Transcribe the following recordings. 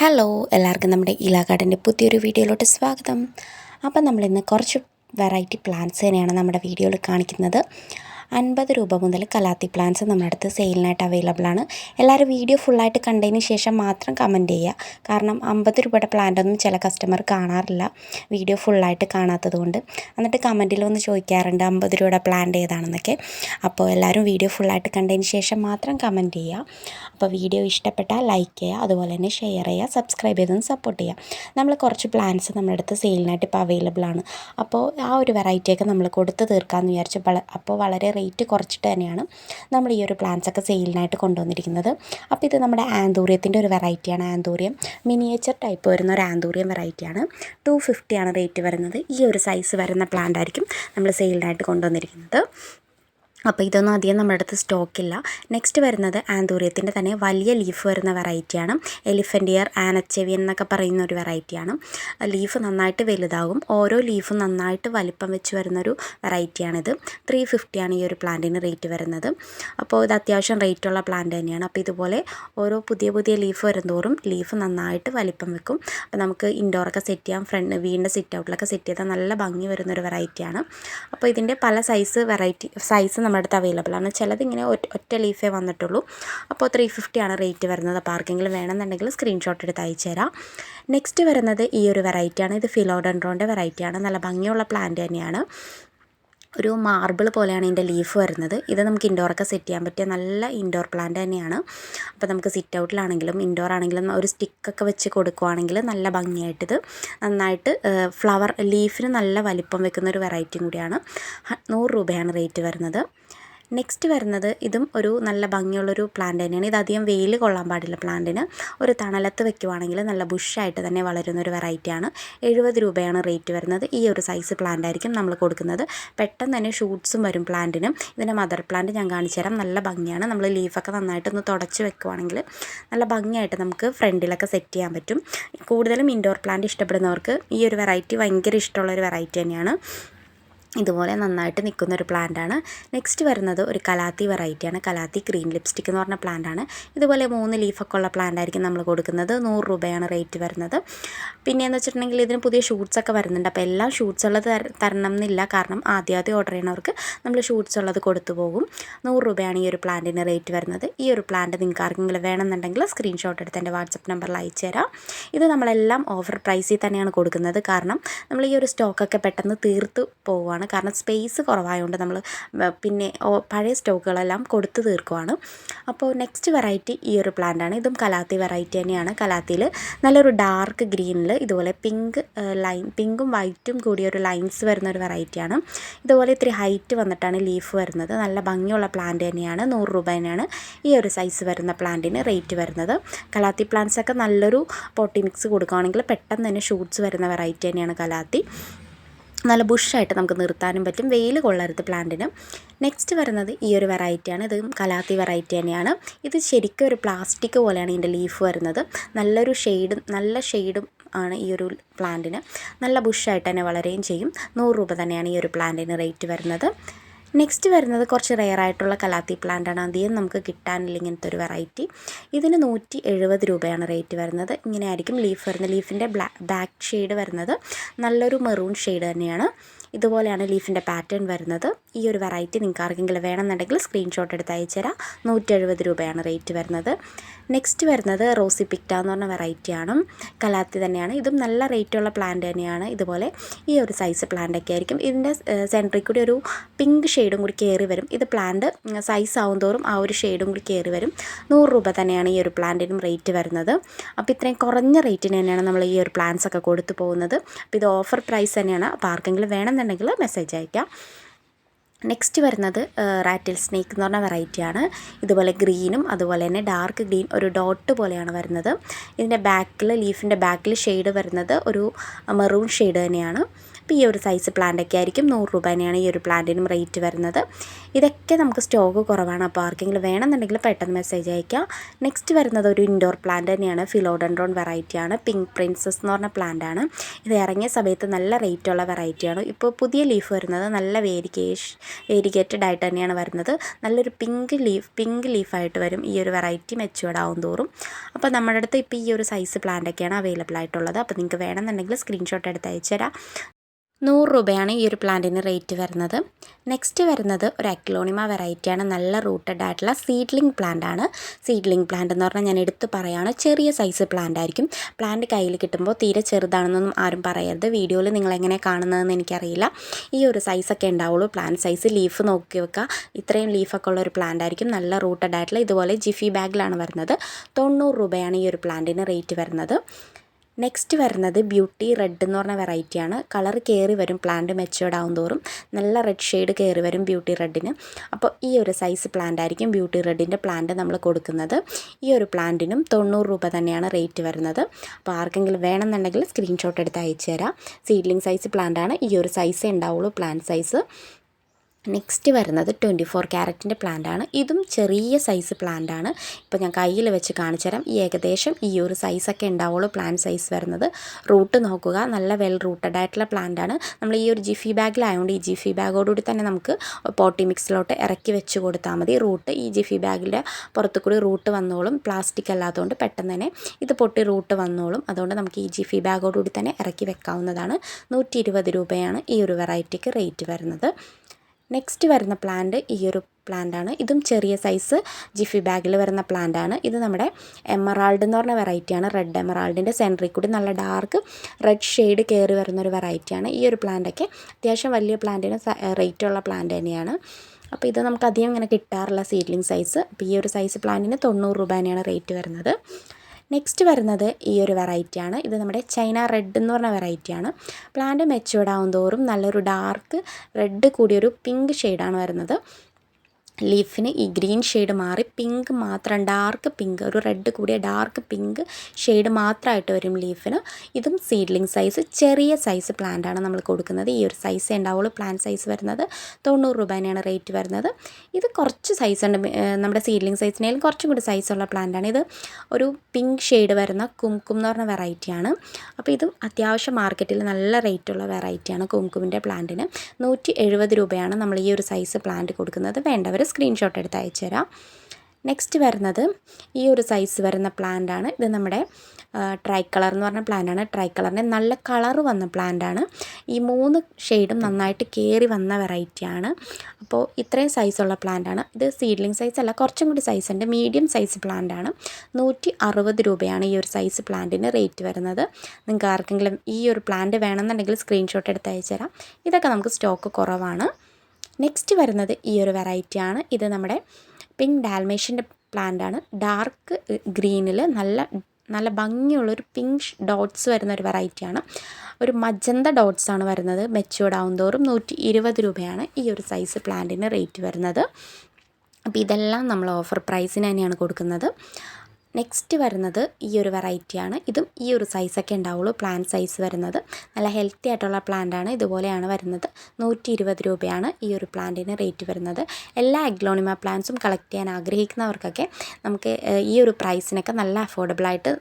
Hello എല്ലാവർക്കും നമ്മുടെ ഇലാ ഗാർഡന്റെ പുതിയൊരു വീഡിയോയിലോട്ട് സ്വാഗതം. അപ്പം നമ്മളിന്ന് കുറച്ച് വെറൈറ്റി പ്ലാന്റ്സ് തന്നെയാണ് നമ്മുടെ വീഡിയോയിൽ കാണിക്കുന്നത്. അൻപത് രൂപ മുതൽ കലാത്തി പ്ലാന്റ്സ് നമ്മുടെ അടുത്ത് സെയിലിനായിട്ട് അവൈലബിൾ ആണ്. എല്ലാവരും വീഡിയോ ഫുള്ളായിട്ട് കണ്ടതിന് ശേഷം മാത്രം കമന്റ് ചെയ്യുക. കാരണം അമ്പത് രൂപയുടെ പ്ലാന്റ് ഒന്നും ചില കസ്റ്റമർ കാണാറില്ല. വീഡിയോ ഫുള്ളായിട്ട് കാണാത്തത് കൊണ്ട്. എന്നിട്ട് കമന്റിൽ ഒന്ന് ചോദിക്കാറുണ്ട് അമ്പത് രൂപയുടെ പ്ലാന്റ് ഏതാണെന്നൊക്കെ? അപ്പോൾ എല്ലാവരും വീഡിയോ ഫുള്ളായിട്ട് കണ്ടതിന് ശേഷം മാത്രം കമന്റ് ചെയ്യുക. അപ്പോൾ വീഡിയോ ഇഷ്ടപ്പെട്ടാൽ ലൈക്ക് ചെയ്യുക അതുപോലെ തന്നെ ഷെയർ ചെയ്യുക സബ്സ്ക്രൈബ് ചെയ്തൊന്ന് സപ്പോർട്ട് ചെയ്യുക. നമ്മൾ കുറച്ച് പ്ലാന്റ്സ് നമ്മുടെ അടുത്ത് സെയിലിനായിട്ട് ഇപ്പോൾ അവൈലബിൾ ആണ്. അപ്പോൾ ആ ഒരു വെറൈറ്റിയൊക്കെ നമ്മൾ കൊടുത്ത് തീർക്കാമെന്ന് വിചാരിച്ചു അപ്പോൾ വളരെ റേറ്റ് കുറച്ചിട്ട് തന്നെയാണ് നമ്മൾ ഈ ഒരു പ്ലാന്റ്സ് ഒക്കെ സെയിലിനായിട്ട് കൊണ്ടുവന്നിരിക്കുന്നത്. അപ്പോൾ ഇത് നമ്മുടെ ആന്തൂറിയത്തിന്റെ ഒരു വെറൈറ്റിയാണ് ആന്തൂറിയം. മിനിയേച്ചർ ടൈപ്പ് വരുന്ന ഒരു ആന്തൂറിയം വെറൈറ്റിയാണ് ടു ഫിഫ്റ്റിയാണ് റേറ്റ് വരുന്നത്. ഈ ഒരു സൈസ് വരുന്ന പ്ലാന്റ് ആയിരിക്കും നമ്മൾ സെയിലിനായിട്ട് കൊണ്ടുവന്നിരിക്കുന്നത്. അപ്പോൾ ഇതൊന്നും അധികം നമ്മുടെ അടുത്ത് സ്റ്റോക്കില്ല നെക്സ്റ്റ് വരുന്നത് ആന്തൂറിയത്തിന്റെ തന്നെ വലിയ ലീഫ് വരുന്ന വെറൈറ്റിയാണ് എലിഫന്റ് ഇയർ ആനച്ചെവിയൻ എന്നൊക്കെ പറയുന്ന ഒരു വെറൈറ്റിയാണ് ലീഫ് നന്നായിട്ട് വലുതാകും. ഓരോ ലീഫും നന്നായിട്ട് വലിപ്പം വെച്ച് വരുന്നൊരു വെറൈറ്റിയാണിത് ത്രീ ഫിഫ്റ്റിയാണ് ഈ ഒരു പ്ലാന്റിന് റേറ്റ് വരുന്നത്. അപ്പോൾ ഇത് അത്യാവശ്യം റേറ്റുള്ള പ്ലാന്റ് തന്നെയാണ്. അപ്പോൾ ഇതുപോലെ ഓരോ പുതിയ പുതിയ ലീഫ് വരുന്തോറും ലീഫ് നന്നായിട്ട് വലിപ്പം വെക്കും. അപ്പോൾ നമുക്ക് ഇൻഡോറൊക്കെ സെറ്റ് ചെയ്യാം. ഫ്രണ്ട് വീടിന്റെ സിറ്റ് ഔട്ടിലൊക്കെ സെറ്റ് ചെയ്താൽ നല്ല ഭംഗി വരുന്നൊരു വെറൈറ്റിയാണ് അപ്പോൾ ഇതിന്റെ പല സൈസ് വെറൈറ്റി സൈസ് നമ്മുടെ അടുത്ത് അവൈലബിൾ ആണ്. ചിലത് ഇങ്ങനെ ഒറ്റ ലീഫേ വന്നിട്ടുള്ളൂ. അപ്പോൾ ത്രീ ഫിഫ്റ്റിയാണ് റേറ്റ് വരുന്നത്. അപ്പോൾ ആർക്കെങ്കിലും വേണമെന്നുണ്ടെങ്കിൽ സ്ക്രീൻഷോട്ട് എടുത്ത് അയച്ചു തരാം. നെക്സ്റ്റ് വരുന്നത് ഈ ഒരു വെറൈറ്റിയാണ് ഇത് ഫിലോഡൻഡ്രോന്റെ വെറൈറ്റിയാണ് നല്ല ഭംഗിയുള്ള പ്ലാന്റ് തന്നെയാണ്. ഒരു മാർബിൾ പോലെയാണ് ഇതിന്റെ ലീഫ് വരുന്നത്. ഇത് നമുക്ക് ഇൻഡോറൊക്കെ സെറ്റ് ചെയ്യാൻ പറ്റിയ നല്ല ഇൻഡോർ പ്ലാന്റ് തന്നെയാണ്. അപ്പോൾ നമുക്ക് സിറ്റ് ഔട്ടിലാണെങ്കിലും ഇൻഡോർ ആണെങ്കിലും ഒരു സ്റ്റിക്കൊക്കെ വെച്ച് കൊടുക്കുവാണെങ്കിൽ നല്ല ഭംഗിയായിട്ടിത് നന്നായിട്ട് ഫ്ലവർ ലീഫിന് നല്ല വലിപ്പം വെക്കുന്ന ഒരു വെറൈറ്റിയും കൂടിയാണ്. നൂറ് രൂപയാണ് റേറ്റ് വരുന്നത്. നെക്സ്റ്റ് വരുന്നത് ഇതും ഒരു നല്ല ഭംഗിയുള്ളൊരു പ്ലാന്റ് തന്നെയാണ്. ഇത് വെയിൽ കൊള്ളാൻ പാടില്ല പ്ലാന്റിന് ഒരു തണലത്ത് വെക്കുവാണെങ്കിൽ നല്ല ബുഷായിട്ട് തന്നെ വളരുന്ന ഒരു വെറൈറ്റിയാണ് എഴുപത് രൂപയാണ് റേറ്റ് വരുന്നത്. ഈ ഒരു സൈസ് പ്ലാന്റ് ആയിരിക്കും നമ്മൾ കൊടുക്കുന്നത്. പെട്ടെന്ന് തന്നെ ഷൂട്ട്സും വരും പ്ലാന്റിനും ഇതിന്റെ മദർ പ്ലാന്റ് ഞാൻ കാണിച്ചു തരാം. നല്ല ഭംഗിയാണ്. നമ്മൾ ലീഫൊക്കെ നന്നായിട്ട് ഒന്ന് തുടച്ച് വെക്കുവാണെങ്കിൽ നല്ല ഭംഗിയായിട്ട് നമുക്ക് ഫ്രണ്ടിലൊക്കെ സെറ്റ് ചെയ്യാൻ പറ്റും. കൂടുതലും ഇൻഡോർ പ്ലാന്റ് ഇഷ്ടപ്പെടുന്നവർക്ക് ഈ ഒരു വെറൈറ്റി ഭയങ്കര ഇഷ്ടമുള്ള ഒരു വെറൈറ്റി തന്നെയാണ്. ഇതുപോലെ നന്നായിട്ട് നിൽക്കുന്ന ഒരു പ്ലാന്റാണ്. നെക്സ്റ്റ് വരുന്നത് ഒരു കലാത്തി വെറൈറ്റിയാണ് കലാത്തി ഗ്രീൻ ലിപ്സ്റ്റിക് എന്ന് പറഞ്ഞ പ്ലാന്റാണ്. ഇതുപോലെ മൂന്ന് ലീഫൊക്കെ ഉള്ള പ്ലാന്റ് ആയിരിക്കും നമ്മൾ കൊടുക്കുന്നത്. നൂറ് രൂപയാണ് റേറ്റ് വരുന്നത്. പിന്നെ എന്ന് വെച്ചിട്ടുണ്ടെങ്കിൽ ഇതിന് പുതിയ ഷൂട്ട്സ് ഒക്കെ വരുന്നുണ്ട്. അപ്പോൾ എല്ലാം ഷൂട്ട്സ് ഉള്ളത് തരണം എന്നില്ല. കാരണം ആദ്യം ആദ്യം ഓർഡർ ചെയ്യണവർക്ക് നമ്മൾ ഷൂട്ട്സ് ഉള്ളത് കൊടുത്തു പോകും. നൂറ് രൂപയാണ് ഈ ഒരു പ്ലാന്റിന് റേറ്റ് വരുന്നത്. ഈ ഒരു പ്ലാന്റ് നിങ്ങൾക്ക് ആർക്കെങ്കിലും വേണമെന്നുണ്ടെങ്കിൽ സ്ക്രീൻഷോട്ട് എടുത്ത് എന്റെ വാട്സപ്പ് നമ്പറിൽ അയച്ചു തരാം. ഇത് നമ്മളെല്ലാം ഓഫർ പ്രൈസിൽ തന്നെയാണ് കൊടുക്കുന്നത്. കാരണം നമ്മൾ ഈ ഒരു സ്റ്റോക്കൊക്കെ പെട്ടെന്ന് തീർത്ത് പോവുകയാണ് കാരണം സ്പേസ് കുറവായതുകൊണ്ട് നമ്മൾ പിന്നെ പഴയ സ്റ്റോക്കുകളെല്ലാം കൊടുത്തു തീർക്കുവാണ്. അപ്പോൾ നെക്സ്റ്റ് വെറൈറ്റി ഈ ഒരു ആണ്. ഇതും കലാത്തി വെറൈറ്റി തന്നെയാണ്. കലാത്തിയിൽ നല്ലൊരു ഡാർക്ക് ഗ്രീനിൽ ഇതുപോലെ പിങ്ക് ലൈൻ പിങ്കും വൈറ്റും കൂടിയ ഒരു ലൈൻസ് വരുന്ന ഒരു വെറൈറ്റിയാണ് ഇതുപോലെ ഇത്തിരി ഹൈറ്റ് വന്നിട്ടാണ് ലീഫ് വരുന്നത്. നല്ല ഭംഗിയുള്ള പ്ലാന്റ് തന്നെയാണ്. നൂറ് രൂപ തന്നെയാണ് ഈ ഒരു സൈസ് വരുന്ന പ്ലാന്റിന് റേറ്റ് വരുന്നത്. കലാത്തി പ്ലാന്റ്സ് ഒക്കെ നല്ലൊരു പോട്ടി മിക്സ് കൊടുക്കുകയാണെങ്കിൽ പെട്ടെന്ന് തന്നെ ഷൂട്ട്സ് വരുന്ന വെറൈറ്റി തന്നെയാണ് കലാത്തി. നല്ല ബുഷായിട്ട് നമുക്ക് നിർത്താനും പറ്റും. വെയിൽ കൊള്ളരുത് പ്ലാന്റിന്. നെക്സ്റ്റ് വരുന്നത് ഈ ഒരു വെറൈറ്റിയാണ് ഇത് കലാത്തി വെറൈറ്റി തന്നെയാണ്. ഇത് ശരിക്കും ഒരു പ്ലാസ്റ്റിക് പോലെയാണ് ഇതിന്റെ ലീഫ് വരുന്നത്. നല്ലൊരു ഷെയ്ഡും നല്ല ഷെയ്ഡും ആണ് ഈ ഒരു പ്ലാന്റിന്. നല്ല ബുഷായിട്ട് തന്നെ വളരുകയും ചെയ്യും. നൂറ് രൂപ തന്നെയാണ് ഈ ഒരു പ്ലാന്റിന് റേറ്റ് വരുന്നത്. നെക്സ്റ്റ് വരുന്നത് കുറച്ച് റെയർ ആയിട്ടുള്ള കലാത്തി പ്ലാന്റ് ആണ്. അധികം നമുക്ക് കിട്ടാനില്ല ഇങ്ങനത്തെ ഒരു വെറൈറ്റി ഇതിന് നൂറ്റി എഴുപത് രൂപയാണ് റേറ്റ് വരുന്നത്. ഇങ്ങനെ ആയിരിക്കും ലീഫ് വരുന്നത്. ലീഫിന്റെ ബാക്ക് ഷെയ്ഡ് വരുന്നത്. നല്ലൊരു മെറൂൺ ഷെയ്ഡ് തന്നെയാണ്. ഇതുപോലെയാണ് ലീഫിന്റെ പാറ്റേൺ വരുന്നത്. ഈ ഒരു വെറൈറ്റി നിങ്ങൾക്ക് ആർക്കെങ്കിലും വേണമെന്നുണ്ടെങ്കിൽ സ്ക്രീൻഷോട്ട് എടുത്ത് അയച്ചുതരാം നൂറ്റെഴുപത് രൂപയാണ് റേറ്റ് വരുന്നത്. നെക്സ്റ്റ് വരുന്നത് റോസി പിക്റ്റ എന്ന് പറഞ്ഞ വെറൈറ്റിയാണ് കലാത്തി തന്നെയാണ്. ഇതും നല്ല റേറ്റുള്ള പ്ലാന്റ് തന്നെയാണ്. ഇതുപോലെ ഈ ഒരു സൈസ് പ്ലാന്റ് ഒക്കെ ആയിരിക്കും. ഇതിന്റെ സെൻട്രിൽ കൂടി ഒരു പിങ്ക് ഷെയ്ഡും കൂടി കയറി വരും. ഇത് പ്ലാന്റ് സൈസ് ആവും തോറും ആ ഒരു ഷെയ്ഡും കൂടി കയറി വരും. നൂറ് രൂപ തന്നെയാണ് ഈ ഒരു പ്ലാന്റിനും റേറ്റ് വരുന്നത്. അപ്പോൾ ഇത്രയും കുറഞ്ഞ റേറ്റിന് തന്നെയാണ് നമ്മൾ ഈ ഒരു പ്ലാന്റ്സ് ഒക്കെ കൊടുത്തു പോകുന്നത്. അപ്പോൾ ഇത് ഓഫർ പ്രൈസ് തന്നെയാണ്. അപ്പോൾ ആർക്കെങ്കിലും വേണമെന്നുണ്ടെങ്കിൽ മെസ്സേജ് അയക്കാം. നെക്സ്റ്റ് വരുന്നത് റാറ്റിൽ സ്നേക്ക് എന്ന് പറഞ്ഞ വെറൈറ്റിയാണ് ഇതുപോലെ ഗ്രീനും അതുപോലെ തന്നെ ഡാർക്ക് ഗ്രീൻ ഒരു ഡോട്ട് പോലെയാണ് വരുന്നത്. ഇതിന്റെ ബാക്കിൽ ലീഫിന്റെ ബാക്കിൽ ഷെയ്ഡ് വരുന്നത് ഒരു മെറൂൺ ഷെയ്ഡ് തന്നെയാണ്. അപ്പോൾ ഈ ഒരു സൈസ് പ്ലാന്റൊക്കെ ആയിരിക്കും നൂറ് രൂപ തന്നെയാണ് ഈ ഒരു പ്ലാന്റിനും റേറ്റ് വരുന്നത്. ഇതൊക്കെ നമുക്ക് സ്റ്റോക്ക് കുറവാണ്. അപ്പോൾ ആർക്കെങ്കിലും വേണമെന്നുണ്ടെങ്കിൽ പെട്ടെന്ന് മെസ്സേജ് അയക്കാം. നെക്സ്റ്റ് വരുന്നത് ഒരു ഇൻഡോർ പ്ലാന്റ് തന്നെയാണ്. ഫിലോഡൻഡ്രോൺ വെറൈറ്റിയാണ് പിങ്ക് പ്രിൻസസ് എന്ന് പറഞ്ഞ പ്ലാന്റാണ് ഇത് ഇറങ്ങിയ സമയത്ത് നല്ല റേറ്റുള്ള വെറൈറ്റിയാണ് ഇപ്പോൾ പുതിയ ലീഫ് വരുന്നത് നല്ല വേരിക്കേഷ് വേരിഗേറ്റഡ് ആയിട്ട് തന്നെയാണ് വരുന്നത്. നല്ലൊരു പിങ്ക് ലീഫ് പിങ്ക് ലീഫായിട്ട് വരും ഈ ഒരു വെറൈറ്റി മെച്ചുവേർഡ് ആവും തോറും അപ്പോൾ നമ്മുടെ അടുത്ത് ഇപ്പോൾ ഈ ഒരു സൈസ് പ്ലാന്റൊക്കെയാണ് അവൈലബിൾ ആയിട്ടുള്ളത്. അപ്പോൾ നിങ്ങൾക്ക് വേണമെന്നുണ്ടെങ്കിൽ സ്ക്രീൻഷോട്ട് എടുത്ത് അയച്ചു തരാം നൂറ് രൂപയാണ് ഈ ഒരു പ്ലാന്റിന് റേറ്റ് വരുന്നത്. നെക്സ്റ്റ് വരുന്നത് ഒരു അക്ലോണിമ വെറൈറ്റിയാണ് നല്ല റൂട്ടഡ് ആയിട്ടുള്ള സീഡ്ലിംഗ് പ്ലാന്റ് ആണ്. സീഡ്ലിംഗ് പ്ലാന്റ് എന്ന് പറഞ്ഞാൽ ഞാൻ എടുത്ത് പറയുകയാണ് ചെറിയ സൈസ് പ്ലാന്റ് ആയിരിക്കും. പ്ലാന്റ് കയ്യിൽ കിട്ടുമ്പോൾ തീരെ ചെറുതാണെന്നൊന്നും ആരും പറയരുത്. വീഡിയോയിൽ നിങ്ങൾ എങ്ങനെ കാണുന്നതെന്ന് എനിക്കറിയില്ല. ഈ ഒരു സൈസൊക്കെ ഉണ്ടാവുള്ളൂ. പ്ലാന്റ് സൈസ് ലീഫ് നോക്കി വെക്കുക. ഇത്രയും ലീഫൊക്കെ ഉള്ള ഒരു പ്ലാന്റ് ആയിരിക്കും. നല്ല റൂട്ടഡ് ആയിട്ടുള്ള ഇതുപോലെ ജിഫി ബാഗിലാണ് വരുന്നത്. തൊണ്ണൂറ് രൂപയാണ് ഈ ഒരു പ്ലാന്റിന് റേറ്റ് വരുന്നത്. നെക്സ്റ്റ് വരുന്നത് ബ്യൂട്ടി റെഡ് എന്ന് പറഞ്ഞ വെറൈറ്റിയാണ് കളർ കയറി വരും പ്ലാന്റ് മെച്ചുവേർഡ് ആവും തോറും നല്ല റെഡ് ഷെയ്ഡ് കയറി വരും ബ്യൂട്ടി റെഡിന് അപ്പോൾ ഈ ഒരു സൈസ് പ്ലാന്റ് ആയിരിക്കും ബ്യൂട്ടി റെഡിന്റെ പ്ലാന്റ് നമ്മൾ കൊടുക്കുന്നത്. ഈ ഒരു പ്ലാന്റിനും തൊണ്ണൂറ് രൂപ തന്നെയാണ് റേറ്റ് വരുന്നത്. അപ്പോൾ ആർക്കെങ്കിലും വേണമെന്നുണ്ടെങ്കിൽ സ്ക്രീൻഷോട്ട് എടുത്ത് അയച്ചു തരാം സീഡ്ലിംഗ് സൈസ് പ്ലാന്റ് ആണ്. ഈ ഒരു സൈസേ ഉണ്ടാവുള്ളൂ പ്ലാന്റ് സൈസ് നെക്സ്റ്റ് വരുന്നത് ട്വന്റി ഫോർ ക്യാരറ്റിന്റെ ആണ് ഇതും ചെറിയ സൈസ് ആണ് ഇപ്പോൾ ഞാൻ കയ്യിൽ വെച്ച് കാണിച്ചു തരാം. ഈ ഏകദേശം ഈ ഒരു സൈസൊക്കെ ഉണ്ടാവുള്ളൂ പ്ലാന്റ് സൈസ് വരുന്നത്. റൂട്ട് നോക്കുക. നല്ല വെൽ റൂട്ടഡ് ആയിട്ടുള്ള ആണ് നമ്മൾ ഈ ഒരു ജിഫി ബാഗിലായതുകൊണ്ട് ഈ ജിഫി ബാഗോടുകൂടി തന്നെ നമുക്ക് പോട്ടി മിക്സിലോട്ട് ഇറക്കി വെച്ച് കൊടുത്താൽ മതി. റൂട്ട് ഈ ജിഫി ബാഗിന്റെ പുറത്തു കൂടി റൂട്ട് വന്നോളും. പ്ലാസ്റ്റിക് അല്ലാത്തതുകൊണ്ട് പെട്ടെന്ന് തന്നെ ഇത് പൊട്ടി റൂട്ട് വന്നോളും. അതുകൊണ്ട് നമുക്ക് ഈ ജിഫി ബാഗോടുകൂടി തന്നെ ഇറക്കി വെക്കാവുന്നതാണ്. നൂറ്റി രൂപയാണ് ഈ ഒരു വെറൈറ്റിക്ക് റേറ്റ് വരുന്നത്. നെക്സ്റ്റ് വരുന്ന പ്ലാന്റ് ഈ ഒരു പ്ലാന്റാണ് ഇതും ചെറിയ സൈസ് ജിഫി ബാഗിൽ വരുന്ന പ്ലാന്റാണ് ഇത് നമ്മുടെ എമറാൾഡ് എന്ന് പറഞ്ഞ വെറൈറ്റിയാണ് റെഡ് എമറാൾഡിന്റെ സെന്ററിൽ കൂടി നല്ല ഡാർക്ക് റെഡ് ഷെയ്ഡ് കയറി വരുന്ന ഒരു വെറൈറ്റിയാണ് ഈ ഒരു പ്ലാന്റൊക്കെ അത്യാവശ്യം വലിയ പ്ലാന്റിന് റേറ്റുള്ള പ്ലാന്റ് തന്നെയാണ്. അപ്പോൾ ഇത് നമുക്ക് അധികം ഇങ്ങനെ കിട്ടാറില്ല സീഡ്ലിംഗ് സൈസ് അപ്പോൾ ഈ ഒരു സൈസ് പ്ലാന്റിന് തൊണ്ണൂറ് രൂപ തന്നെയാണ് റേറ്റ് വരുന്നത്. നെക്സ്റ്റ് വരുന്നത് ഈ ഒരു വെറൈറ്റിയാണ് ഇത് നമ്മുടെ ചൈന റെഡ് എന്ന് പറഞ്ഞ വെറൈറ്റിയാണ് പ്ലാന്റ് മെച്ചുവേർഡ് ആവും തോറും നല്ലൊരു ഡാർക്ക് റെഡ് കൂടിയൊരു പിങ്ക് ഷെയ്ഡാണ് വരുന്നത്. ലീഫിന് ഈ ഗ്രീൻ ഷെയ്ഡ് മാറി പിങ്ക് മാത്രം ഡാർക്ക് പിങ്ക് ഒരു റെഡ് കൂടിയ ഡാർക്ക് പിങ്ക് ഷെയ്ഡ് മാത്രമായിട്ട് വരും ലീഫിന് ഇതും സീഡ്ലിംഗ് സൈസ് ചെറിയ സൈസ് പ്ലാന്റ് ആണ് നമ്മൾ കൊടുക്കുന്നത്. ഈ ഒരു സൈസ് ഉണ്ടാവുള്ളൂ പ്ലാന്റ് സൈസ് വരുന്നത് തൊണ്ണൂറ് രൂപേനെയാണ് റേറ്റ് വരുന്നത്. ഇത് കുറച്ച് സൈസ് ഉണ്ട്. നമ്മുടെ സീഡ്ലിംഗ് സൈസിനേലും കുറച്ചും കൂടി സൈസുള്ള പ്ലാന്റ് ആണ്. ഇത് ഒരു പിങ്ക് ഷെയ്ഡ് വരുന്ന കുംകും എന്ന് പറഞ്ഞ വെറൈറ്റിയാണ് അപ്പോൾ ഇതും അത്യാവശ്യം മാർക്കറ്റിൽ നല്ല റേറ്റുള്ള വെറൈറ്റിയാണ് കുംകുമിന്റെ പ്ലാന്റിന് നൂറ്റി രൂപയാണ് നമ്മൾ ഈ ഒരു സൈസ് പ്ലാന്റ് കൊടുക്കുന്നത്. വേണ്ടവർ സ്ക്രീൻഷോട്ട് എടുത്ത് അയച്ചു തരാം നെക്സ്റ്റ് വരുന്നത് ഈ ഒരു സൈസ് വരുന്ന പ്ലാന്റാണ് ഇത് നമ്മുടെ ട്രൈ കളർ എന്ന് പറഞ്ഞ പ്ലാന്റാണ് ട്രൈ കളറിന്റെ നല്ല കളർ വന്ന ആണ്. ഈ മൂന്ന് ഷെയ്ഡും നന്നായിട്ട് കയറി വന്ന വെറൈറ്റിയാണ് അപ്പോൾ ഇത്രയും സൈസുള്ള ആണ്. ഇത് സീഡ്ലിംഗ് സൈസ് അല്ല കുറച്ചും കൂടി സൈസ് ഉണ്ട്. മീഡിയം സൈസ് പ്ലാന്റാണ് നൂറ്റി അറുപത് രൂപയാണ് ഈ ഒരു സൈസ് പ്ലാന്റിന് റേറ്റ് വരുന്നത്. നിങ്ങൾക്ക് ആർക്കെങ്കിലും ഈ ഒരു പ്ലാന്റ് വേണമെന്നുണ്ടെങ്കിൽ സ്ക്രീൻഷോട്ട് എടുത്ത് അയച്ചു തരാം ഇതൊക്കെ നമുക്ക് സ്റ്റോക്ക് കുറവാണ്. നെക്സ്റ്റ് വരുന്നത് ഈ ഒരു വെറൈറ്റിയാണ് ഇത് നമ്മുടെ പിങ്ക് ഡാൽമേഷ്യന്റെ പ്ലാന്റാണ് ഡാർക്ക് ഗ്രീനിൽ നല്ല നല്ല ഭംഗിയുള്ളൊരു പിങ്ക് ഡോട്ട്സ് വരുന്ന ഒരു വെറൈറ്റിയാണ് ഒരു മജന്ത ഡോട്ട്സ് ആണ് വരുന്നത്. മെച്ചുവേർഡ് ആവും തോറും നൂറ്റി ഇരുപത് രൂപയാണ് ഈ ഒരു സൈസ് പ്ലാന്റിന് റേറ്റ് വരുന്നത്. അപ്പോൾ ഇതെല്ലാം നമ്മൾ ഓഫർ പ്രൈസിന് തന്നെയാണ് കൊടുക്കുന്നത്. നെക്സ്റ്റ് വരുന്നത് ഈ ഒരു വെറൈറ്റിയാണ് ഇതും ഈ ഒരു സൈസൊക്കെ ഉണ്ടാവുള്ളൂ. പ്ലാന്റ് സൈസ് വരുന്നത്. നല്ല ഹെൽത്തി ആയിട്ടുള്ള പ്ലാന്റാണ് ഇതുപോലെയാണ് വരുന്നത്. നൂറ്റി ഇരുപത് രൂപയാണ് ഈ ഒരു പ്ലാന്റിന് റേറ്റ് വരുന്നത്. എല്ലാ അഗ്ലോണിമ പ്ലാന്റ്സും കളക്ട് ചെയ്യാൻ ആഗ്രഹിക്കുന്നവർക്കൊക്കെ നമുക്ക് ഈ ഒരു പ്രൈസിനൊക്കെ നല്ല അഫോർഡബിളായിട്ട്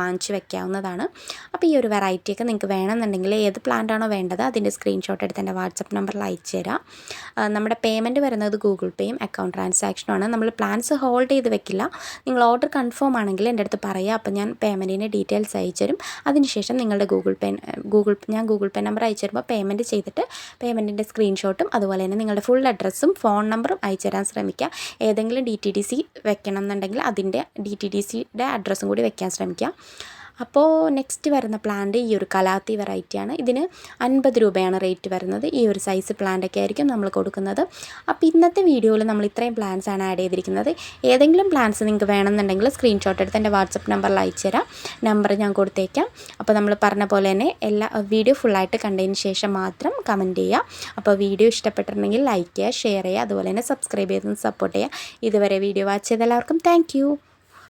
വാങ്ങിച്ച് വെക്കാവുന്നതാണ്. അപ്പോൾ ഈ ഒരു വെറൈറ്റിയൊക്കെ നിങ്ങൾക്ക് വേണമെന്നുണ്ടെങ്കിൽ ഏത് പ്ലാന്റാണോ വേണ്ടത് അതിന്റെ സ്ക്രീൻഷോട്ട് എടുത്ത് എന്റെ വാട്സപ്പ് നമ്പറിൽ അയച്ചു തരാം. നമ്മുടെ പേയ്മെന്റ് വരുന്നത് ഗൂഗിൾ പേയും അക്കൗണ്ട് ട്രാൻസാക്ഷനുമാണ് നമ്മൾ പ്ലാൻസ് ഹോൾഡ് ചെയ്ത് വെക്കില്ല. നിങ്ങൾ ഓർഡർ കൺഫേം ആണെങ്കിൽ എന്റെ അടുത്ത് പറയുക അപ്പോൾ ഞാൻ പേയ്മെന്റിന്റെ ഡീറ്റെയിൽസ് അയച്ചു തരും. അതിനുശേഷം നിങ്ങളുടെ ഗൂഗിൾ പേ ഗൂഗിൾ ഞാൻ ഗൂഗിൾ പേ നമ്പർ അയച്ചു തരുമ്പോൾ പേയ്മെന്റ് ചെയ്തിട്ട് പേയ്മെന്റിന്റെ സ്ക്രീൻഷോട്ടും അതുപോലെ തന്നെ നിങ്ങളുടെ ഫുൾ അഡ്രസ്സും ഫോൺ നമ്പറും അയച്ചു തരാൻ ശ്രമിക്കുക ഏതെങ്കിലും ഡി ടി ഡി സി വെക്കണം എന്നുണ്ടെങ്കിൽ അതിന്റെ ഡി ടി ഡി സിയുടെ അഡ്രസ്സും കൂടി വെക്കാൻ ശ്രമിക്കുക അപ്പോൾ നെക്സ്റ്റ് വരുന്ന പ്ലാന്റ് ഈ ഒരു കലാത്തി വെറൈറ്റിയാണ് ഇതിന് അൻപത് രൂപയാണ് റേറ്റ് വരുന്നത്. ഈ ഒരു സൈസ് പ്ലാന്റൊക്കെ ആയിരിക്കും നമ്മൾ കൊടുക്കുന്നത്. അപ്പോൾ ഇന്നത്തെ വീഡിയോയിൽ നമ്മൾ ഇത്രയും പ്ലാന്റ്സ് ആണ് ആഡ് ചെയ്തിരിക്കുന്നത്. ഏതെങ്കിലും പ്ലാൻസ് നിങ്ങൾക്ക് വേണമെന്നുണ്ടെങ്കിൽ സ്ക്രീൻഷോട്ട് എടുത്ത് എന്റെ വാട്സപ്പ് നമ്പറിൽ അയച്ചു തരാം. നമ്പർ ഞാൻ കൊടുത്തേക്കാം. അപ്പോൾ നമ്മൾ പറഞ്ഞ പോലെ തന്നെ എല്ലാ വീഡിയോ ഫുള്ളായിട്ട് കണ്ടതിന് ശേഷം മാത്രം കമന്റ് ചെയ്യുക അപ്പോൾ വീഡിയോ ഇഷ്ടപ്പെട്ടിട്ടുണ്ടെങ്കിൽ ലൈക്ക് ചെയ്യുക ഷെയർ ചെയ്യുക അതുപോലെ തന്നെ സബ്സ്ക്രൈബ് ചെയ്ത് സപ്പോർട്ട് ചെയ്യുക ഇതുവരെ വീഡിയോ വാച്ച് ചെയ്ത എല്ലാവർക്കും താങ്ക്